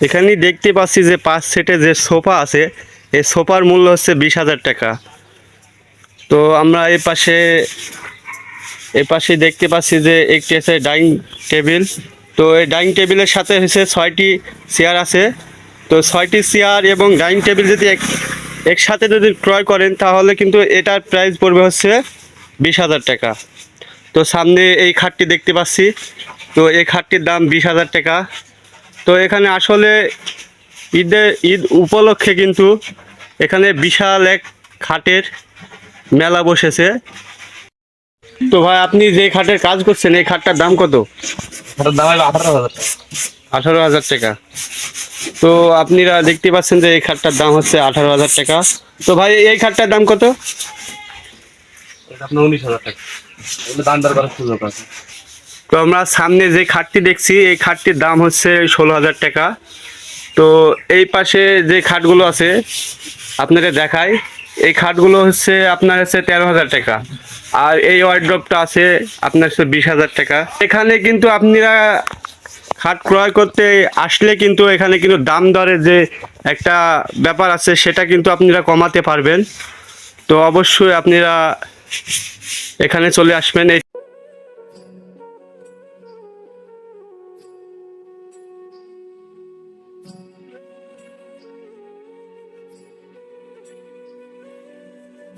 এখানে দেখতে পাচ্ছি যে পাঁচ সেটে যে সোফা আছে, এই সোফার মূল্য হচ্ছে বিশ হাজার টাকা। তো আমরা এই পাশে এই পাশে দেখতে পাচ্ছি যে একটি আছে ডাইনিং টেবিল। তো এই ডাইনিং টেবিলের সাথে হচ্ছে ছয়টি চেয়ার আছে। তো ছয়টি চেয়ার এবং ডাইনিং টেবিল যদি এক, একসাথে যদি ক্রয় করেন, তাহলে কিন্তু এটার প্রাইস পড়বে হচ্ছে বিশ হাজার টাকা। তো সামনে এই খাটটি দেখতে পাচ্ছি। তো এই খাটটির দাম বিশ হাজার টাকা। তো এখানে আসলে ঈদের ঈদ উপলক্ষে কিন্তু এখানে বিশাল এক খাটের মেলা বসেছে। তো ভাই আপনি যে খাটের কাজ করছেন এই খাটটার দাম কত? দাম আঠারো হাজার টাকা। আঠারো হাজার টাকা। তো আপনারা দেখতে পাচ্ছেন যে এই খাটটার দাম হচ্ছে আঠারো হাজার টাকা। তো ভাই এই খাটটার দাম কত? আপনার উনিশ হাজার টাকা। দাম দর সুযোগ আছে। তো আমরা সামনে যে খাটটি দেখছি, এই খাটটির দাম হচ্ছে ষোলো হাজার টাকা। তো এই পাশে যে খাটগুলো আছে, আপনাদের দেখাই, এই খাটগুলো হচ্ছে আপনার হচ্ছে তেরো হাজার টাকা। আর এই ওয়ার্ড্রপটা আছে আপনার হচ্ছে বিশ হাজার টাকা। এখানে কিন্তু আপনারা খাট ক্রয় করতে আসলে কিন্তু এখানে কিন্তু দাম দরে যে একটা ব্যাপার আছে, সেটা কিন্তু আপনারা কমাতে পারবেন। তো অবশ্যই আপনারা এখানে চলে আসবেন।